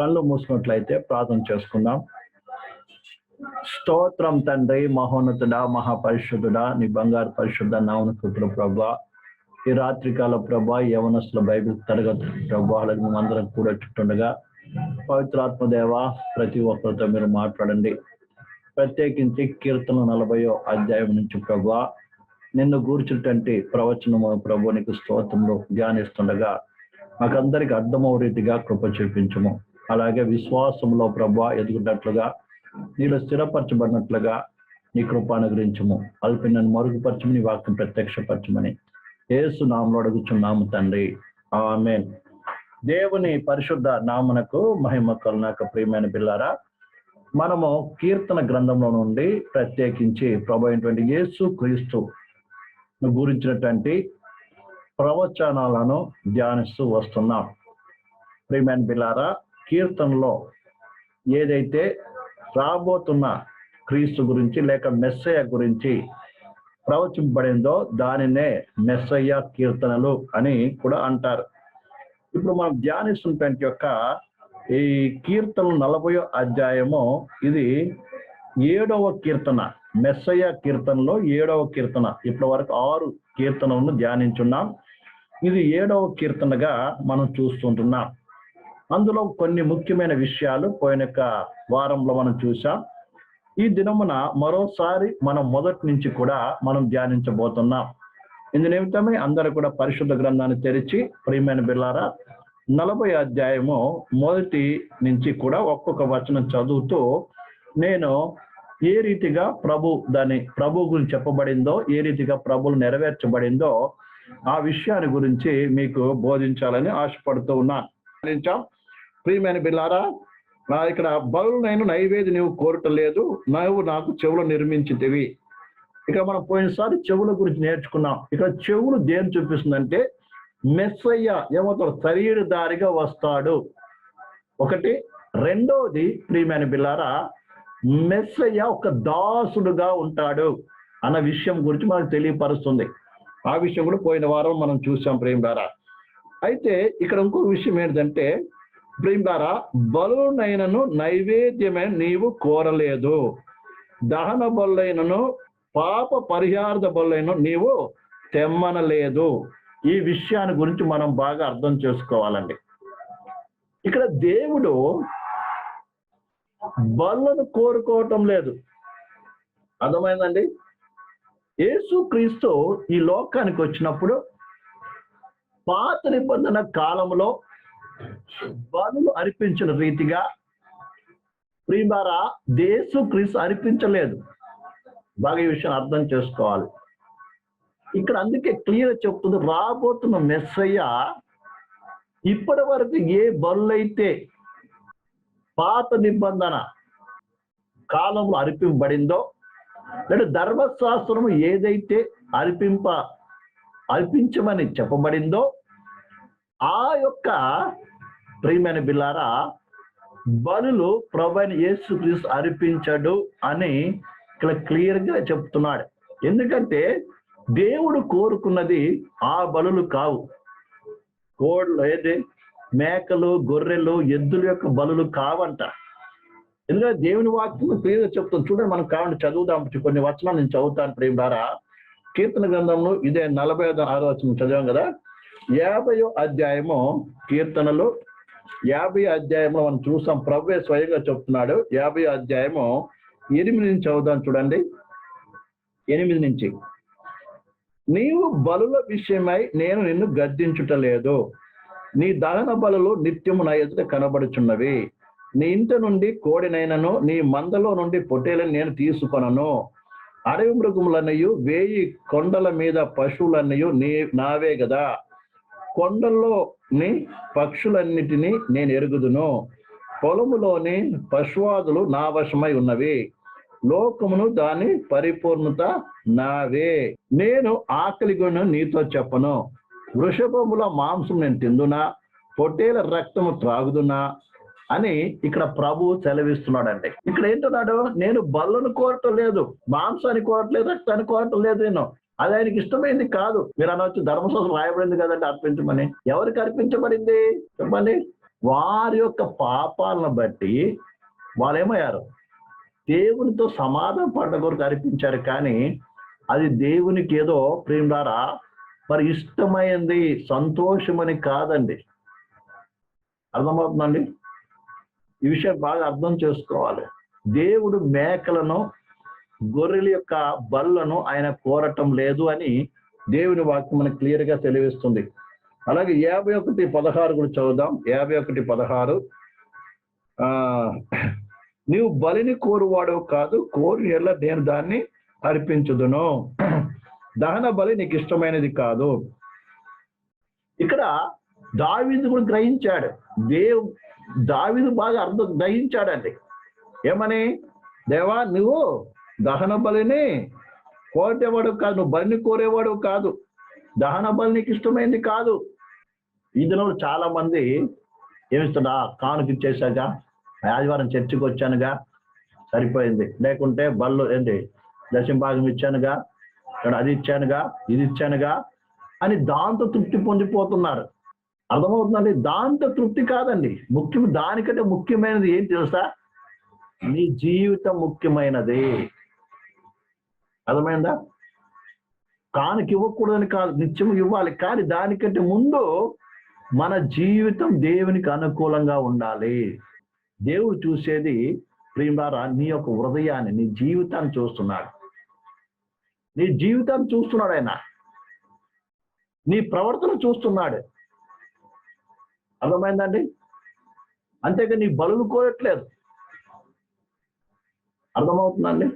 కళ్ళు మూసుకున్నట్లయితే ప్రార్థన చేసుకుందాం. స్తోత్రం తండ్రి మహోన్నతుడా మహాపరిశుద్ధుడా నీ బంగారు పరిశుద్ధ నామన పుత్రుల ప్రభా. ఈ రాత్రికాల ప్రభా యవనస్తుల బైబిల్ తరగతి ప్రభావాలకు మేము అందరం కూడా చుట్టుండగా పవిత్రాత్మదేవ ప్రతి ఒక్కరితో మీరు మాట్లాడండి. ప్రత్యేకించి కీర్తన నలభయో అధ్యాయం నుంచి ప్రభా నిన్ను గూర్చినటువంటి ప్రవచనము ప్రభునికి నీకు స్తోత్రంలో ధ్యానిస్తుండగా మాకందరికి అర్థమవు రీతిగా కృప చూపించము. అలాగే విశ్వాసంలో ప్రభా ఎదుగునట్లుగా నీలో స్థిరపరచబడినట్లుగా నీ కృపాను అనుగ్రహించము. అల్పినను మరుగుపరచమని నీ వాక్యం ప్రత్యక్షపరచమని. ఏసు నామంలో అడుగుచున్నాము తండ్రి. ఆమె దేవుని పరిశుద్ధ నామనకు మహిమ కలునాక ప్రియమైన పిల్లారా మనము కీర్తన గ్రంథంలో నుండి ప్రత్యేకించి ప్రభు అయినటువంటి యేసు క్రీస్తు గురించినటువంటి ప్రవచనాలను ధ్యానిస్తూ వస్తున్నాం. ప్రియమైన బిల్లారా కీర్తనలో ఏదైతే రాబోతున్న క్రీస్తు గురించి లేక మెస్సయ్య గురించి ప్రవచింపబడిందో దానినే మెస్సయ్య కీర్తనలు అని కూడా అంటారు. ఇప్పుడు మనం ధ్యానిస్తున్నటువంటి యొక్క ఈ కీర్తనలు నలభయో అధ్యాయము ఇది ఏడవ కీర్తన మెస్సయ్య కీర్తనలో ఏడవ కీర్తన. ఇప్పటి వరకు ఆరు కీర్తనలను ధ్యానించున్నాం. ఇది ఏడవ కీర్తనగా మనం చూస్తుంటున్నాం. అందులో కొన్ని ముఖ్యమైన విషయాలు పోయిన వారంలో మనం చూసాం ఈ దినమున మరోసారి మనం మొదటి నుంచి కూడా మనం ధ్యానించబోతున్నాం. ఇందు నిమిత్తమే అందరూ కూడా పరిశుద్ధ గ్రంథాన్ని తెరిచి ప్రియమైన బిల్లారా నలభై అధ్యాయము మొదటి నుంచి కూడా ఒక్కొక్క వచనం చదువుతూ నేను ఏ రీతిగా ప్రభు దాని ప్రభు గురించి చెప్పబడిందో ఏ రీతిగా ప్రభులు నెరవేర్చబడిందో ఆ విషయాన్ని గురించి మీకు బోధించాలని ఆశపడుతూ ఉన్నాను. ప్రియమైన బిల్లారా నా ఇక్కడ బలు నేను నైవేద్య నీవు కోరటలేదు నువ్వు నాకు చెవులు నిర్మించితివి. ఇక మనం పోయినసారి చెవుల గురించి నేర్చుకున్నాం. ఇక్కడ చెవులు దేని చూపిస్తుందంటే మెస్సయ్య ఏమవుతాడు? శరీరదారిగా వస్తాడు. ఒకటి. రెండోది ప్రియమైన బిల్లారా మెస్సయ్య ఒక దాసుడుగా ఉంటాడు అన్న విషయం గురించి మనకు తెలియపరుస్తుంది. ఆ విషయం కూడా పోయిన వారం మనం చూసాం ప్రేమిడారా అయితే ఇక్కడ ఇంకో విషయం ఏంటంటే ప్రేమిడారా బలునైనను నైవేద్యమైన నీవు కోరలేదు. దహన బొల్లైనను పాప పరిహార్ద బొల్లైన నీవు తెమ్మనలేదు. ఈ విషయాన్ని గురించి మనం బాగా అర్థం చేసుకోవాలండి. ఇక్కడ దేవుడు బలను కోరుకోవటం లేదు. అర్థమైందండి? యేసు క్రీస్తు ఈ లోకానికి వచ్చినప్పుడు పాత నిబంధన కాలంలో బలు అర్పించిన రీతిగా ప్రియులారా దేశు క్రీస్తు అర్పించలేదు. బాగా ఈ విషయం అర్థం చేసుకోవాలి. ఇక్కడ అందుకే క్లియర్ చెప్తుంది రాబోతున్న మెస్సయ్య ఇప్పటి వరకు ఏ బరులైతే పాత నిబంధన కాలంలో అర్పింపబడిందో లేదా ధర్మశాస్త్రం ఏదైతే అర్పింప అర్పించమని చెప్పబడిందో ఆ యొక్క ప్రియమైన బిల్లారా బలులు ప్రభైన యేసు క్రీస్తు అర్పించడు అని ఇక్కడ క్లియర్గా చెప్తున్నాడు. ఎందుకంటే దేవుడు కోరుకున్నది ఆ బలులు కావు. కోళ్ళు ఏది మేకలు గొర్రెలు ఎద్దుల యొక్క బలులు కావంట. ఎందుకంటే దేవుని వాక్యం క్లియర్గా చెప్తాను చూడండి మనం కావండి చదువుదాం. కొన్ని వచనాలు నేను చదువుతాను ప్రేమ ద్వారా కీర్తన గ్రంథంలో ఇదే నలభై ఆరో వచనం చదివాం కదా. యాభయో అధ్యాయము కీర్తనలు యాభై అధ్యాయంలో మనం చూసాం ప్రభువే స్వయంగా చెప్తున్నాడు. యాభై అధ్యాయము ఎనిమిది నుంచి చదువుదాం చూడండి. ఎనిమిది నుంచి. నీవు బలుల విషయమై నేను నిన్ను గద్దించుటలేదు. నీ దహన బలులు నిత్యము నా ఎదుట కనబడుచున్నవి. నీ ఇంట నుండి కోడినైనను నీ మందలో నుండి పొట్టేలను నేను తీసుకొనను. అడవి మృగములన్నయు వేయి కొండల మీద పశువులన్నయు నీ నావే కదా కొండల్లోని పక్షులన్నిటినీ నేను ఎరుగుదును. పొలములోని పశువాదులు నా వశమై ఉన్నవి. లోకమును దాని పరిపూర్ణత నావే. నేను ఆకలి గుణ నీతో చెప్పను. వృషభముల మాంసం నేను తిందునా? పొట్టేల రక్తము త్రాగుదునా? అని ఇక్కడ ప్రభు సెలవిస్తున్నాడంటే. ఇక్కడ ఏంటన్నాడు? నేను బల్లను కోరటం లేదు. మాంసాన్ని కోరట్లేదు రక్తాన్ని కోరటం లేదు నేను. అది ఆయనకి ఇష్టమైంది కాదు. మీరు అనవచ్చు ధర్మశాస్త్రం రాయబడింది కదండి అర్పించమని. ఎవరికి అర్పించబడింది? చెప్పండి. వారి యొక్క పాపాలను బట్టి వాళ్ళు ఏమయ్యారు దేవునితో సమాధాన పడ్డ కొరకు అర్పించారు కానీ అది దేవునికి ఏదో ప్రేమ ద్వారా మరి ఇష్టమైంది సంతోషమని కాదండి. అర్థమవుతుందండి? ఈ విషయం బాగా అర్థం చేసుకోవాలి. దేవుడు మేకలను గొర్రెల యొక్క బల్లను ఆయన కోరటం లేదు అని దేవుని వాక్యం మనకు క్లియర్గా తెలివిస్తుంది అలాగే యాభై ఒకటి పదహారు కూడా చదువుదాం. యాభై ఒకటి పదహారు. ఆ నీవు బలిని కోరువాడు కాదు కోరి ఎలా నేను దాన్ని అర్పించుదును. దహన బలి నీకు ఇష్టమైనది కాదు. ఇక్కడ దావీదు కూడా గ్రహించాడు. దేవు దావీదు బాగా అర్థం గ్రహించాడండి. ఏమని? దేవా నువ్వు దహన బలిని కోరేవాడు కాదు నువ్వు బలిని కోరేవాడు కాదు. దహన బలి నీకు ఇష్టమైంది కాదు. ఈ దినంలో చాలా మంది ఏమిస్తున్నా కానుక ఇచ్చేసాగా ఆదివారం చర్చికి వచ్చానుగా. సరిపోయింది. లేకుంటే బళ్ళు ఏంటి దశంభాగం ఇచ్చానుగా. ఇక్కడ అది ఇచ్చానుగా ఇది ఇచ్చానుగా అని దాంతో తృప్తి పొందిపోతున్నారు. అర్థమవుతుందండి? దాంతో తృప్తి కాదండి. ముఖ్యం దానికంటే ముఖ్యమైనది ఏం తెలుసా? నీ జీవితం ముఖ్యమైనది. అర్థమైందా? కానుక ఇవ్వకూడదని కాదు నిత్యం ఇవ్వాలి. కానీ దానికంటే ముందు మన జీవితం దేవునికి అనుకూలంగా ఉండాలి. దేవుడు చూసేది ప్రియులారా నీ యొక్క హృదయాన్ని నీ జీవితాన్ని చూస్తున్నాడు. నీ జీవితాన్ని చూస్తున్నాడు ఆయన. నీ ప్రవర్తన చూస్తున్నాడు. అర్థమైందండి? అంతేగా నీ బలులు కోరట్లేదు అర్థమవుతుందండి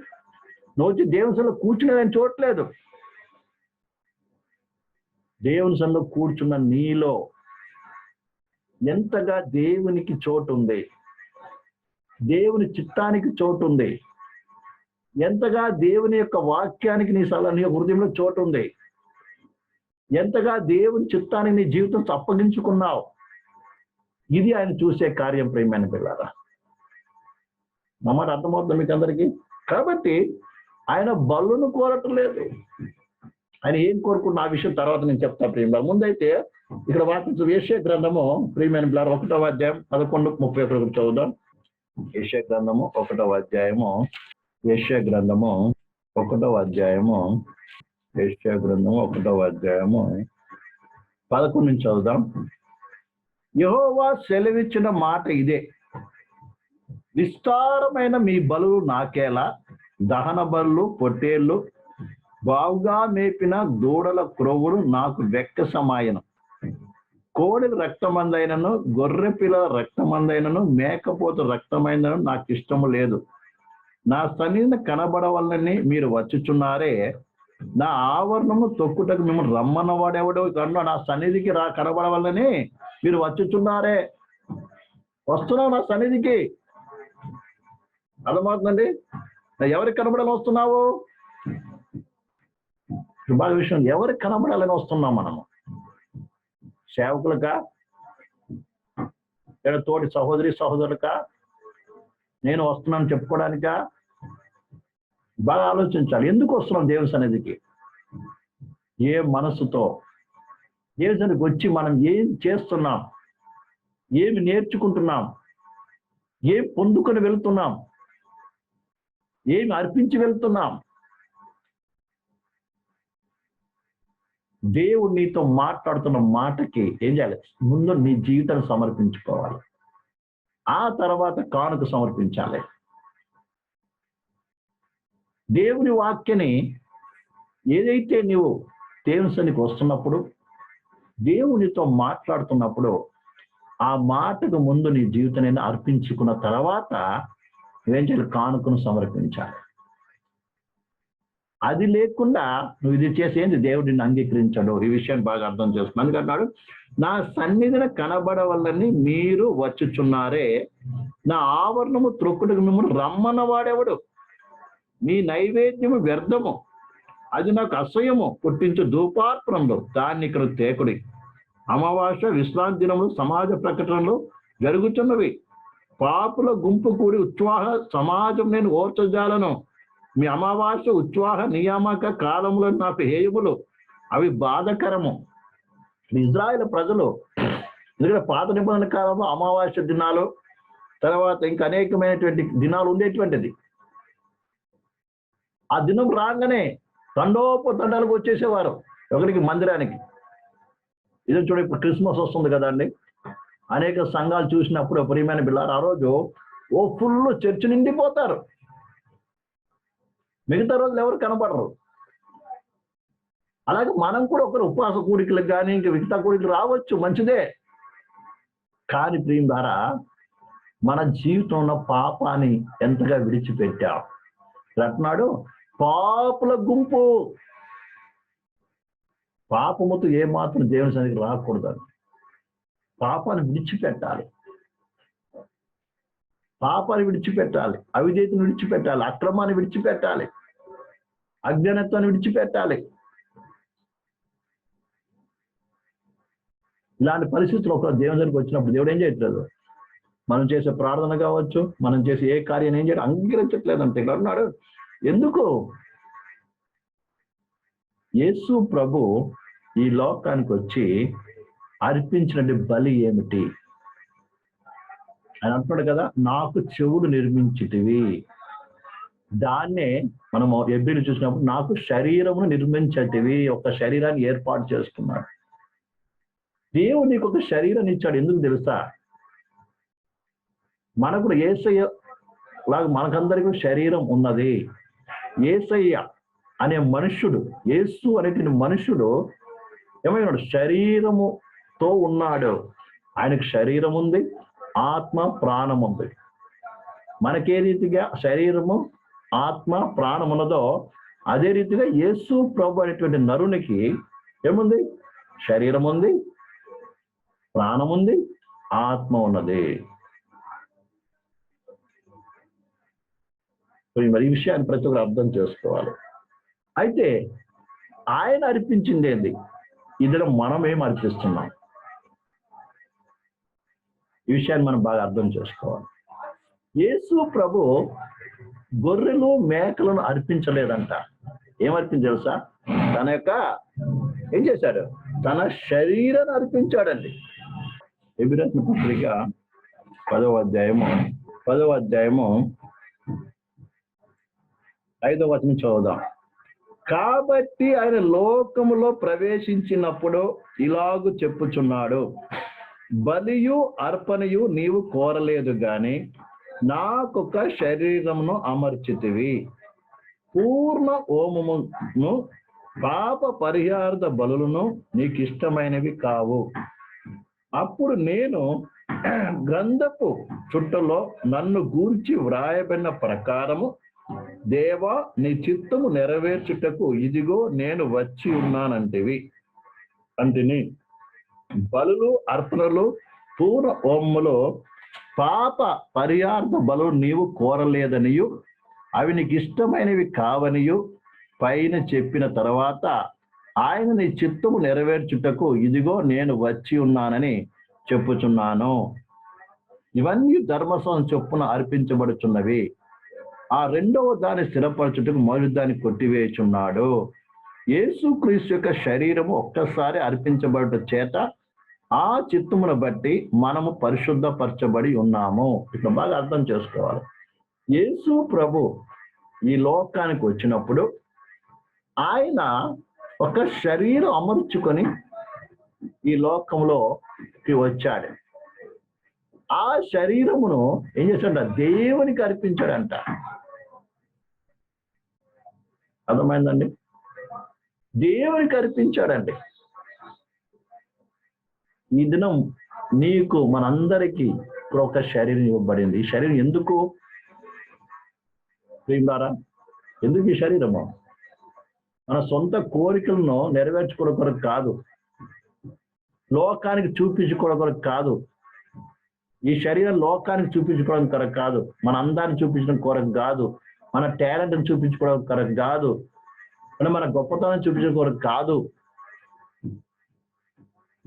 నువ్వు వచ్చి దేవుని సన్నిలో కూర్చుని నేను చూడట్లేదు. దేవుని సన్నిలో కూర్చున్న నీలో ఎంతగా దేవునికి చోటు ఉంది? దేవుని చిత్తానికి చోటు ఉంది? ఎంతగా దేవుని యొక్క వాక్యానికి నీ సల నీ హృదయంలో చోటు ఉంది? ఎంతగా దేవుని చిత్తానికి నీ జీవితం అప్పగించుకున్నావు? ఇది ఆయన చూసే కార్యం ప్రేమైన పిల్లరా మా మాట అర్థమవుతుంది మీకు అందరికీ కాబట్టి ఆయన బల్లును కోరటం లేదు ఆయన ఏం కోరుకున్న ఆ విషయం తర్వాత నేను చెప్తా ప్రియుల ముందైతే ఇక్కడ వాటి ఏషియా గ్రంథము ప్రియమైన పిల్లలు ఒకటో అధ్యాయం పదకొండు ముప్పై ఒకటి చదువుదాం. ఏషియా గ్రంథము ఒకటో అధ్యాయము ఏషియా గ్రంథము ఒకటో అధ్యాయము ఏషియా గ్రంథము ఒకటో అధ్యాయము పదకొండు నుంచి చదువుదాం. యహోవా సెలవిచ్చిన మాట ఇదే. విస్తారమైన మీ బలు నాకేలా? దహన బళ్ళు పొట్టేళ్ళు బావుగా మేపిన దూడల క్రొవ్వులు నాకు వెక్క సమాయనం. కోడి రక్తమందైనను గొర్రె పిల్లల రక్తమందైనను మేకపోత రక్తమైనను నాకు ఇష్టము లేదు. నా సన్నిధిని కనబడవల్లని మీరు వచ్చుచున్నారే. నా ఆవరణము తొక్కుటకు మిమ్మల్ని రమ్మన్న వాడెవడో కన్నా నా సన్నిధికి రా కనబడవల్లని మీరు వచ్చుచున్నారే. వస్తున్నావు నా సన్నిధికి. అర్థమవుతుందండి? ఎవరికి కనబడాలని వస్తున్నావు? బాగా విషయం ఎవరికి కనబడాలని వస్తున్నాం మనము? సేవకులకా? లేదా తోటి సహోదరి సహోదరులకా? నేను వస్తున్నాను చెప్పుకోవడానికా? బాగా ఆలోచించాలి. ఎందుకు వస్తున్నాం దేవుని సన్నిధికి? ఏ మనసుతో? దేవుని సన్నిధికి వచ్చి మనం ఏం చేస్తున్నాం? ఏమి నేర్చుకుంటున్నాం? ఏం పొందుకొని వెళ్తున్నాం? ఏమి అర్పించి వెళ్తున్నాం? దేవుడు నీతో మాట్లాడుతున్న మాటకి ఏం చేయాలి? ముందు నీ జీవితాన్ని సమర్పించుకోవాలి. ఆ తర్వాత కానుక సమర్పించాలి. దేవుని వాక్యని ఏదైతే నీవు దేవునికి వస్తున్నప్పుడు దేవునితో మాట్లాడుతున్నప్పుడు ఆ మాటకు ముందు నీ జీవితాన్ని అర్పించుకున్న తర్వాత నువ్వేం చేయాలి? కానుకను సమర్పించాలి. అది లేకుండా నువ్వు ఇది చేసేది దేవుడు నిన్ను అంగీకరించాడు. ఈ విషయం బాగా అర్థం చేస్తున్నాను అందుకన్నాడు నా సన్నిధిని కనబడవల్లని మీరు వచ్చుచున్నారే. నా ఆవరణము త్రొక్కుడికి మిమ్మల్ని రమ్మన్న వాడెవడు? మీ నైవేద్యము వ్యర్థము. అది నాకు అసహ్యము పుట్టించు ధూపార్పణంలో దాన్ని ఇక్కడ తేకుడి. అమావాస్య విశ్రాంతి దినములు సమాజ ప్రకటనలు జరుగుతున్నవి పాపుల గుంపు కూడి ఉత్సాహ సమాజం నేను ఓర్చజాలను. మీ అమావాస్య ఉత్సాహ నియామక కాలంలో నాకు హేయములు అవి బాధకరము. ఇజ్రాయెల్ ప్రజలు ఎందుకంటే పాత నిబంధన కాలంలో అమావాస్య దినాలు తర్వాత ఇంకా అనేకమైనటువంటి దినాలు ఉండేటువంటిది. ఆ దినం రాగానే తండోప తండాలకు వచ్చేసేవారు. ఒకరికి మందిరానికి. ఇది చూడ ఇప్పుడు క్రిస్మస్ వస్తుంది కదండి. అనేక సంఘాలు చూసినప్పుడు ప్రియమైన బిల్లారు ఆ రోజు ఓ ఫుల్ చర్చ్ నిండిపోతారు. మిగతా రోజులు ఎవరు కనపడరు. అలాగే మనం కూడా ఒకరు ఉపవాస కూడికలకు కానీ ఇంకా మిగతా కూడికలు రావచ్చు మంచిదే. కానీ ప్రియం ద్వారా మన జీవితంలో పాపాన్ని ఎంతగా విడిచిపెట్టాం? అంటున్నాడు పాపుల గుంపు. పాపముతో ఏమాత్రం దేవుని సన్నిధికి రాకూడదు పాపాన్ని విడిచిపెట్టాలి. పాపాన్ని విడిచిపెట్టాలి. అవిధేతను విడిచిపెట్టాలి. అక్రమాన్ని విడిచిపెట్టాలి. అజ్ఞానత్వాన్ని విడిచిపెట్టాలి. ఇలాంటి పరిస్థితులు ఒక దేవుని దగ్గరికి వచ్చినప్పుడు దేవుడు ఏం చేయట్లేదు? మనం చేసే ప్రార్థన కావచ్చు మనం చేసే ఏ కార్యం ఏం చేయడం అంగీకరించట్లేదు అంతే ఇక్కడ అన్నాడు ఎందుకు? యేసు ప్రభు ఈ లోకానికి వచ్చి అర్పించిన బలి ఏమిటి? ఆయన అంటున్నాడు కదా నాకు చెవులు నిర్మించేటివి. దాన్నే మనం ఎబ్బీలు చూసినప్పుడు నాకు శరీరమును నిర్మించటివి ఒక శరీరాన్ని ఏర్పాటు చేసుకున్నాడు దేవుడు నీకు ఒక శరీరాన్ని ఇచ్చాడు ఎందుకు తెలుసా? మనకు ఏసయ్య లాగా మనకందరికీ శరీరం ఉన్నది. ఏసయ్య అనే మనుష్యుడు యేసు అనేటువంటి మనుష్యుడు ఏమైనాడు తో ఉన్నాడు. ఆయనకు శరీరం ఉంది ఆత్మ ప్రాణం ఉంది. మనకే రీతిగా శరీరము ఆత్మ ప్రాణం ఉన్నదో అదే రీతిగా యేసు ప్రభు అనేటువంటి నరునికి ఏముంది? శరీరం ఉంది ప్రాణం ఉంది ఆత్మ ఉన్నది. మరి ఈ విషయాన్ని ప్రతి ఒక్కరు అర్థం చేసుకోవాలి. అయితే ఆయన అర్పించింది ఏంది? ఇందులో మనం ఏం అర్పిస్తున్నాం? ఈ విషయాన్ని మనం బాగా అర్థం చేసుకోవాలి. యేసు ప్రభు గొర్రెలు మేకలను అర్పించలేదంట. ఏం తెలుసా? తన యొక్క ఏం చేశాడు? తన శరీరాన్ని అర్పించాడండి. ఎబిరత్న పత్రిక పదవ అధ్యాయము పదవ అధ్యాయము ఐదవ వచనం చదువుదాం. కాబట్టి ఆయన లోకములో ప్రవేశించినప్పుడు ఇలాగు చెప్పుచున్నాడు. బలియు అర్పణయు నీవు కోరలేదు గాని నాకొక శరీరమును అమర్చితివి. పూర్ణ ఓమమును పాప పరిహార్థ బలులను నీకు ఇష్టమైనవి కావు. అప్పుడు నేను గ్రంథపు చుట్టలో నన్ను గూర్చి వ్రాయబడిన ప్రకారము దేవా నీ చిత్తము నెరవేర్చుటకు ఇదిగో నేను వచ్చి ఉన్నానంటివి. అంటిని. బలులు అర్పణలు పూర్ణ ఓమ్ములో పాప పరిహార్థ బలు నీవు కోరలేదనియు అవి నీకు ఇష్టమైనవి కావనియు. పైన చెప్పిన తర్వాత ఆయన నీ చిత్తము నెరవేర్చుటకు ఇదిగో నేను వచ్చి ఉన్నానని చెప్పుచున్నాను. ఇవన్నీ ధర్మసం చొప్పున అర్పించబడుచున్నవి. ఆ రెండవ దాన్ని స్థిరపరచుటకు మొదటి దాన్ని కొట్టివేయుచున్నాడు. యేసుక్రీస్తు యొక్క శరీరము ఒక్కసారి అర్పించబడట చేత ఆ చిత్తమును బట్టి మనము పరిశుద్ధపరచబడి ఉన్నాము. ఇట్లా బాగా అర్థం చేసుకోవాలి. యేసు ప్రభు ఈ లోకానికి వచ్చినప్పుడు ఆయన ఒక శరీరం అమర్చుకొని ఈ లోకంలోకి వచ్చాడు. ఆ శరీరమును ఏం చేశాడ దేవునికి అర్పించాడంట. అర్థమైందండి? దేవునికి అర్పించాడండి. ఈ దినం నీకు మనందరికీ ఇప్పుడు ఒక శరీరం ఇవ్వబడింది. ఈ శరీరం ఎందుకు? ప్రియులారా ఎందుకు ఈ శరీరము? మన సొంత కోరికలను నెరవేర్చుకోవడం కొరకు కాదు. లోకానికి చూపించుకోవడం కొరకు కాదు. ఈ శరీరం లోకానికి చూపించుకోవడం కొరకు కాదు. మన అందాన్ని చూపించడం కొరకు కాదు. మన టాలెంట్ని చూపించుకోవడం కొరకు కాదు. మన గొప్పతనం చూపించడం కొరకు కాదు.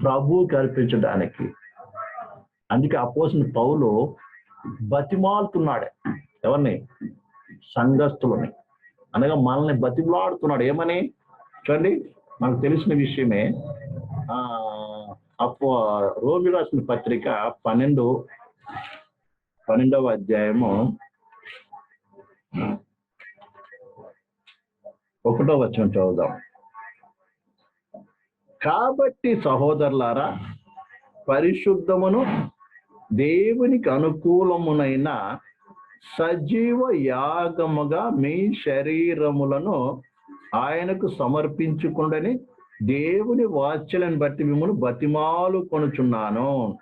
ప్రభువుకి అర్పించడానికి అందుకే అపోసిన పౌలు బతిమాలుతున్నాడు. ఎవరిని? సంఘస్థులని. అనగా మనల్ని బతిమలాడుతున్నాడు ఏమని? చూడండి మనకు తెలిసిన విషయమే ఆ రోమి రాసిన పత్రిక పన్నెండు పన్నెండవ అధ్యాయము ఒకటో వచ్చిన చదువుదాం. కాబట్టి సహోదరులారా పరిశుద్ధమును దేవునికి అనుకూలమునైన సజీవ యాగముగా మీ శరీరములను ఆయనకు సమర్పించుకుండని దేవుని వాచ్యలను బట్టి మిమ్మల్ని బతిమాలు కొనుచున్నాను.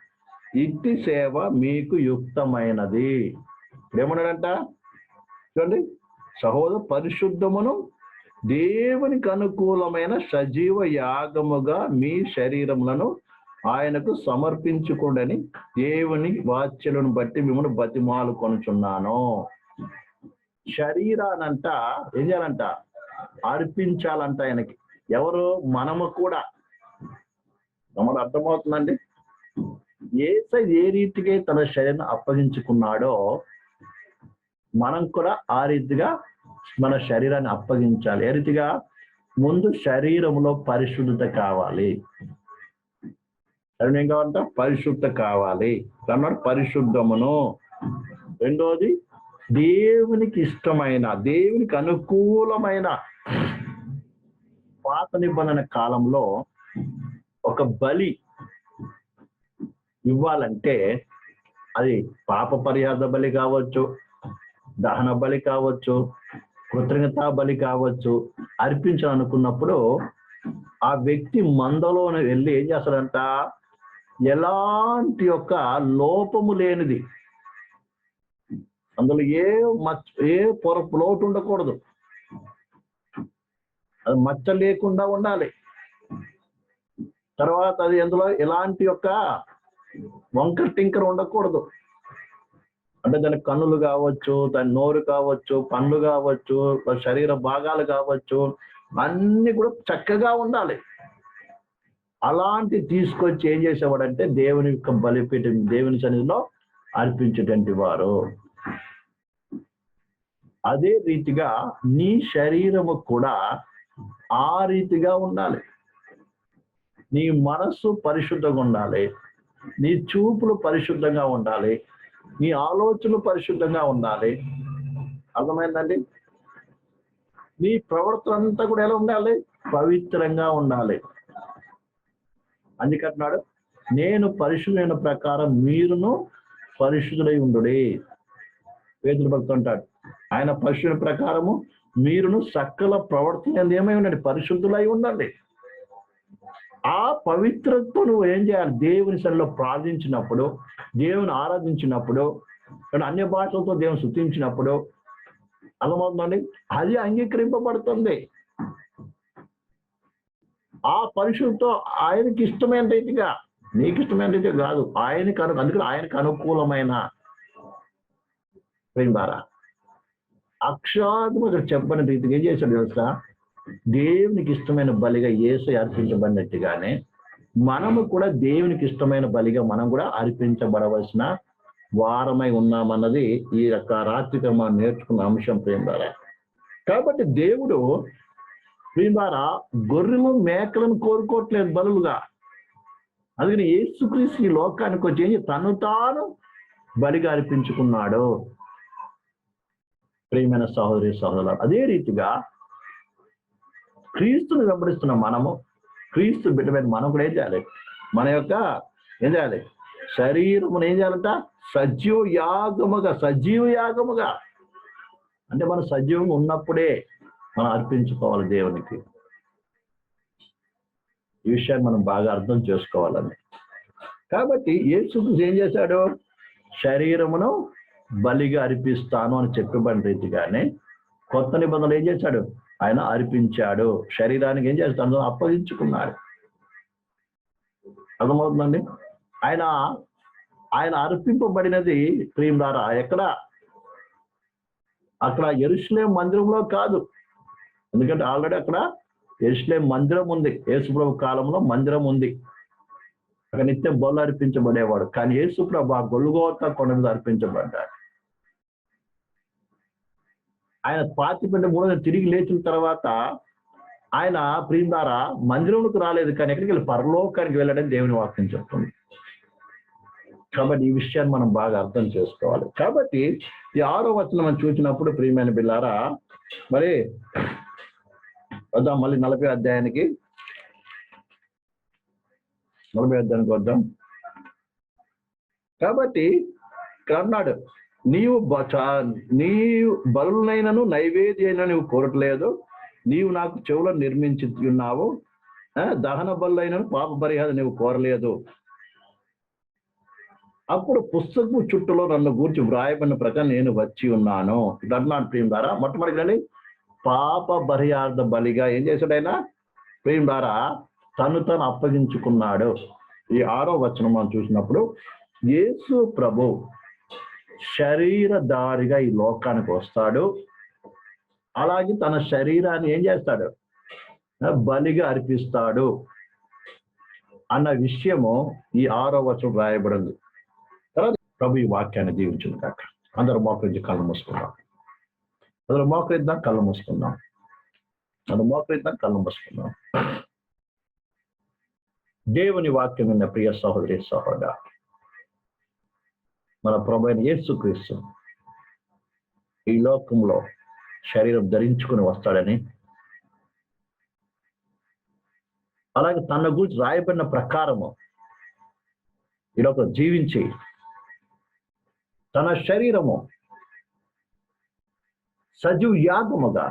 ఇట్టి సేవ మీకు యుక్తమైనది. ఏమన్నాడంట చూడండి సహోదర పరిశుద్ధమును దేవునికి అనుకూలమైన సజీవ యాగముగా మీ శరీరములను ఆయనకు సమర్పించుకోండి దేవుని వాచ్యలను బట్టి మిమ్మల్ని బతిమాలు కొనుచున్నాను. శరీరానంట ఏం చేయాలంట? అర్పించాలంట ఆయనకి. ఎవరు? మనము కూడా. మనకు అర్థమవుతుందండి? ఏస ఏ రీతిగా తన శరీరం అప్పగించుకున్నాడో మనం కూడా ఆ రీతిగా మన శరీరాన్ని అప్పగించాలి. ఏ రీతిగా? ముందు శరీరంలో పరిశుద్ధత కావాలి. శరీరం ఏం కావాలంట? పరిశుద్ధ కావాలి. అన్నాడు పరిశుద్ధమును. రెండోది దేవునికి ఇష్టమైన దేవునికి అనుకూలమైన పాత నిబంధన కాలంలో ఒక బలి ఇవ్వాలంటే అది పాప పరిహార బలి కావచ్చు దహన బలి కావచ్చు కృతజ్ఞతా బలి కావచ్చు అర్పించాలనుకున్నప్పుడు ఆ వ్యక్తి మందలోనే వెళ్ళి ఏం చేస్తాడంట? ఎలాంటి యొక్క లోపము లేనిది. అందులో ఏ మచ్చ ఏ పొర లోటు ఉండకూడదు. అది మచ్చ లేకుండా ఉండాలి. తర్వాత అది అందులో ఎలాంటి యొక్క వంకర టింకర్ ఉండకూడదు. అంటే దాని కన్నులు కావచ్చు దాని నోరు కావచ్చు పండ్లు కావచ్చు శరీర భాగాలు కావచ్చు అన్ని కూడా చక్కగా ఉండాలి. అలాంటి తీసుకొచ్చి ఏం చేసేవాడంటే దేవుని యొక్క బలిపీఠం దేవుని సన్నిధిలో అర్పించేటువంటి వారు. అదే రీతిగా నీ శరీరము కూడా ఆ రీతిగా ఉండాలి. నీ మనస్సు పరిశుద్ధంగా ఉండాలి. నీ చూపులు పరిశుద్ధంగా ఉండాలి. నీ ఆలోచనలు పరిశుద్ధంగా ఉండాలి. అర్థమైందండి? నీ ప్రవర్తన అంతా కూడా ఎలా ఉండాలి? పవిత్రంగా ఉండాలి. అందుకంటున్నాడు నేను పరిశుభ్రమైన ప్రకారం మీరును పరిశుద్ధులై ఉండు పేదల భక్తు అంటాడు ఆయన పరిశుద్ధ ప్రకారము మీరును సకల ప్రవర్తన ఏమై ఉండండి పరిశుద్ధులై ఉండండి. ఆ పవిత్రతను నువ్వు ఏం చేయాలి? దేవుని సరిలో ప్రార్థించినప్పుడు దేవుని ఆరాధించినప్పుడు అన్య భాషలతో దేవుని శుద్ధించినప్పుడు అర్థమవుతుందండి? అది అంగీకరింపబడుతుంది. ఆ పరిశుద్ధతో ఆయనకి ఇష్టమైన రీతిగా నీకు ఇష్టమైన రీతిగా కాదు ఆయనకి అను అందుకని ఆయనకు అనుకూలమైన ప్రేమారా చెప్పని రీతిగా ఏం చేశాడు తెలుసా? దేవునికి ఇష్టమైన బలిగా ఏసు అర్పించబడినట్టుగానే మనము కూడా దేవునికి ఇష్టమైన బలిగా మనం కూడా అర్పించబడవలసిన వారమై ఉన్నామన్నది ఈ యొక్క రాత్రిక మనం నేర్చుకున్న అంశం ప్రేమ ద్వారా కాబట్టి దేవుడు ప్రేమ ద్వారా గొర్రెలు మేకలను కోరుకోవట్లేదు బలులుగా. అందుకని ఏసుక్రీస్తు ఈ లోకానికి వచ్చి తను తాను బలిగా అర్పించుకున్నాడు. ప్రియమైన సహోదరి సహోదరు అదే రీతిగా క్రీస్తుని వెంబడిస్తున్న మనము క్రీస్తు బిడ్డమైన మనం కూడా ఏం చేయాలి? మన యొక్క ఏం చేయాలి? శరీరమును ఏం చేయాలంట? సజీవ యాగముగా సజీవ యాగముగా. అంటే మనం సజీవంగా ఉన్నప్పుడే మనం అర్పించుకోవాలి దేవునికి. ఈ విషయాన్ని మనం బాగా అర్థం చేసుకోవాలని. కాబట్టి యేసు ఏం చేశాడు? శరీరమును బలిగా అర్పిస్తాను అని చెప్పబడిన రీతిగానే కొత్త నిబంధనలు ఏం చేశాడు? ఆయన అర్పించాడు. శరీరానికి ఏం చేస్తాడు? అప్పగించుకున్నాడు. అర్థమవుతుందండి? ఆయన ఆయన అర్పింపబడినది ప్రియం ద్వారా ఎక్కడ? అక్కడ ఎరుసలేం మందిరంలో కాదు. ఎందుకంటే ఆల్రెడీ అక్కడ ఎరుసలేం మందిరం ఉంది. యేసుప్రభు కాలంలో మందిరం ఉంది. అక్కడ నిత్యం బొల్లు అర్పించబడేవాడు. కానీ యేసుప్రభు ఆ గొల్లుగోత కొండ మీద అర్పించబడ్డాడు. ఆయన పాతిపెట్టిన మూడు తిరిగి లేచిన తర్వాత ఆయన ప్రియం ద్వారా మందిరంలోకి రాలేదు కానీ ఎక్కడికి వెళ్ళి? పరలోకానికి వెళ్ళడం దేవుని వాక్యం చెప్తుంది. కాబట్టి ఈ విషయాన్ని మనం బాగా అర్థం చేసుకోవాలి. కాబట్టి ఈ ఆరో వచనం మనం చూసినప్పుడు ప్రియమైన బిల్లారా మరి వద్దాం మళ్ళీ నలభై అధ్యాయానికి. నలభై అధ్యాయానికి వద్దాం. కాబట్టి ఇక్కడ అన్నాడు నీవు నీ చా- నీవు బలులైనను నైవేద్యైన నువ్వు కోరట్లేదు. నీవు నాకు చెవులను నిర్మించి ఉన్నావు దహన బలులైనను పాప పరిహారం నువ్వు కోరలేదు. అప్పుడు పుస్తకం చుట్టూలో నన్ను గూర్చి వ్రాయబడిన ప్రకారం నేను వచ్చి ఉన్నాను. అన్నాడు ప్రియం ద్వారా మొట్టమొదటి పాప బరియార్థ బలిగా ఏం చేశాడు ఆయన? ప్రియం ద్వారా తను తను అప్పగించుకున్నాడు. ఈ ఆరో వచనం మనం చూసినప్పుడు యేసు ప్రభు శరీరధారిగా ఈ లోకానికి వస్తాడు. అలాగే తన శరీరాన్ని ఏం చేస్తాడు? బలిగా అర్పిస్తాడు అన్న విషయము ఈ ఆరో వచనం రాయబడింది. తర్వాత ప్రభు ఈ వాక్యాన్ని జీవించింది కాక అందరూ మోకరించి కళ్ళు మూసుకుందాం. అందరూ మోకరిద్దాం కళ్ళు మూసుకుందాం. అందరూ మోకరిద్దాం కళ్ళు మూసుకుందాం. దేవుని వాక్యం ఉన్న ప్రియ సహోదరి సహోదరు మన ప్రభు అయిన యేసుక్రీస్తు ఈ లోకంలో శరీరం ధరించుకుని వస్తాడని. అలాగే తన గురించి రాయబడిన ప్రకారము ఈ లోపల జీవించి తన శరీరము సజీవ యాగముగా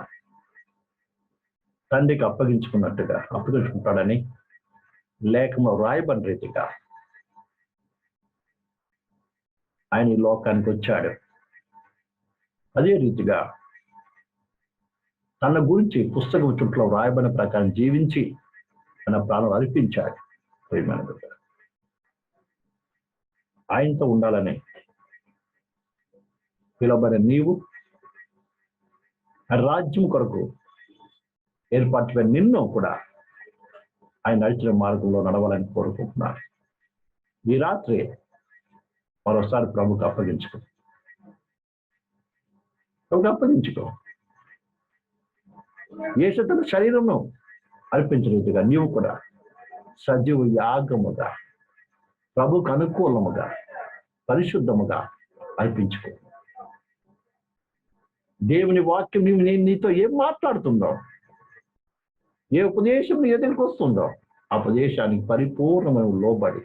తండ్రికి అప్పగించుకున్నట్టుగా అప్పగించుకుంటాడని లేఖము రాయబడిన రీతిగా ఆయన ఈ లోకానికి వచ్చాడు. అదే రీతిగా తన గురించి పుస్తకం చుట్టూ రాయబడిన ప్రకారం జీవించి తన ప్రాణం అర్పించాడు. ఆయనతో ఉండాలని పిలవబడిన నీవు రాజ్యం కొరకు ఏర్పాటుపై నిన్ను కూడా ఆయన నడిచిన మార్గంలో నడవాలని కోరుకుంటున్నాను. ఈ రాత్రి మరోసారి ప్రభుకు అప్పగించుకో. ప్రభుకు అప్పగించుకో. యేసు తన శరీరంను అర్పించలేదుగా నీవు కూడా సజీవ యాగముగా ప్రభుకు అనుకూలముగా పరిశుద్ధముగా అర్పించుకో. దేవుని వాక్యం నీవు నేను నీతో ఏం మాట్లాడుతుందో ఏ ఉపదేశం నీ ఎదురికి వస్తుందో ఆ ఉపదేశానికి పరిపూర్ణమైన లోబడి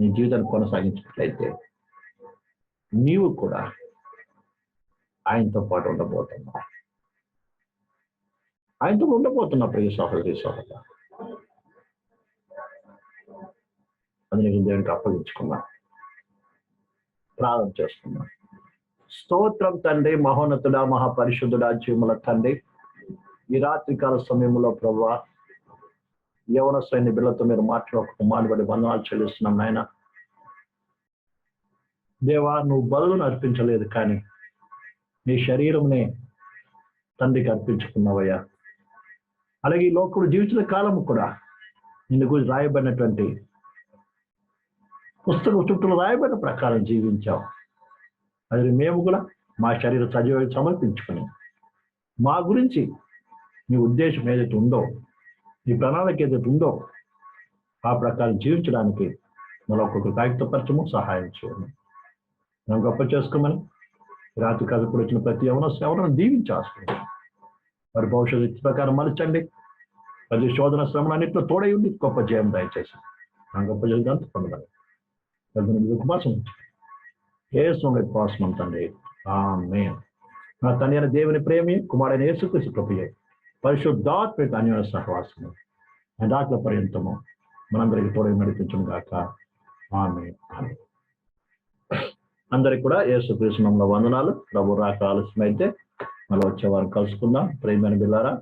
నీ జీవితాన్ని కొనసాగించినట్లయితే నీవు కూడా ఆయనతో పాటు ఉండబోతున్నావు. ఆయనతో ఉండబోతున్నా ప్రియ సహోదరి సహోదర. అందుకని దేవునికి అప్పగించుకున్నా ప్రార్థన చేస్తున్నా. స్తోత్రం తండ్రి మహోన్నతుడా మహాపరిశుద్ధుడా జీవుల తండ్రి. ఈ రాత్రికాల సమయంలో ప్రభా యవన బిడ్డలతో మీరు మాట్లాడుకు మాట్లాడి వందనాలు చెల్లిస్తున్నాం నాయన. దేవా నువ్వు బలును అర్పించలేదు కానీ నీ శరీరంనే తండ్రికి అర్పించుకున్నావయ్యా. అలాగే ఈ లోకుడు జీవించిన కాలము కూడా నిన్ను గురించి రాయబడినటువంటి పుస్తకం చుట్టూ రాయబడిన ప్రకారం జీవించావు. అది మేము కూడా మా శరీర సజీవాన్ని సమర్పించుకుని మా గురించి నీ ఉద్దేశం ఏదైతే ఉందో ఈ ప్రణాళిక ఏదైతే ఉందో ఆ ప్రకారం జీవించడానికి మన ఒక్కొక్క కాగితపరచము సహాయం చేయండి మనం గొప్ప చేసుకోమని రాత్రి కథ కూడా వచ్చిన ప్రతి ఎవరో ఎవరైనా దీవించాల్సింది. మరి భవిష్యత్తు ప్రకారం మలచండి ప్రతి శోధన శ్రమణ అన్నింటిలో తోడై ఉండి గొప్ప జయం దయచేసి ఆ గొప్ప జయం పొందగలం ఉపవాసం ఏసుండే ఉపవాసం తండ్రి ఆమె నా తండ్రి దేవుని ప్రేమి కుమారుడైన యేసుకృష్ణ ప్రభుయే పరిశుద్ధాత్మిక అన్యోన్య సహవాసము. దాంట్లో పర్యంతము మనందరికి తోడే నడిపించను గాక. ఆమె అందరికి కూడా యేసుకృష్ణంలో వందనాలు. ప్రభు రాక ఆలస్యమైతే మళ్ళీ వచ్చే వారు కలుసుకుందాం. ప్రేమైన బిల్లారా